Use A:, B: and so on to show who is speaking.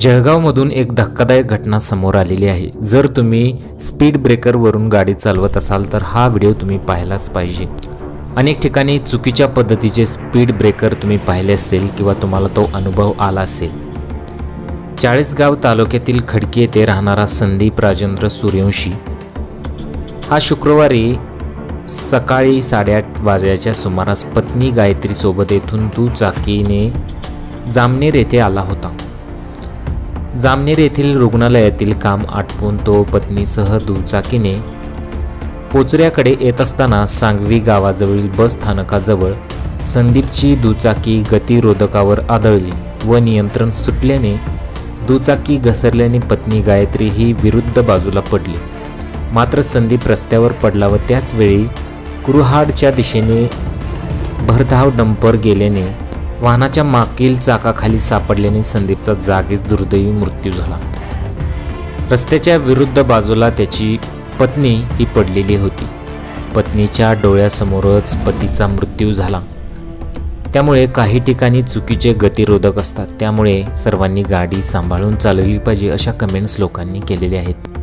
A: जळगावमधून एक धक्कादायक घटना समोर आलेली आहे. जर तुम्ही स्पीड ब्रेकरवरून गाडी चालवत असाल तर हा व्हिडिओ तुम्ही पाहिलाच पाहिजे. अनेक ठिकाणी चुकीच्या पद्धतीचे स्पीड ब्रेकर तुम्ही पाहिले असतील किंवा तुम्हाला तो अनुभव आला असेल. चाळीसगाव तालुक्यातील खडकी येथे राहणारा संदीप राजेंद्र सूर्यवंशी हा शुक्रवारी सकाळी साडेआठ वाजल्याच्या सुमारास पत्नी गायत्रीसोबत येथून दुचाकीने जामनेर येथे आला होता. जामनेर येथील रुग्णालयातील काम आटपून तो पत्नीसह दुचाकीने पोचऱ्याकडे येत असताना सांगवी गावाजवळील बस स्थानकाजवळ संदीपची दुचाकी गतिरोधकावर आदळली व नियंत्रण सुटल्याने दुचाकी घसरल्याने पत्नी गायत्री ही विरुद्ध बाजूला पडली. मात्र संदीप रस्त्यावर पडला व त्याचवेळी कुरुहाडच्या दिशेने भरधाव डंपर गेल्याने वाहनाच्या मागील चाकाखाली सापडल्याने संदीपचा जागीच दुर्दैवी मृत्यू झाला. रस्त्याच्या विरुद्ध बाजूला त्याची पत्नी ही पडलेली होती. पत्नीच्या डोळ्यासमोरच पतीचा मृत्यू झाला. त्यामुळे काही ठिकाणी चुकीचे गतिरोधक असतात. त्यामुळे सर्वांनी गाडी सांभाळून चालवली पाहिजे अशा कमेंट्स लोकांनी केलेल्या आहेत.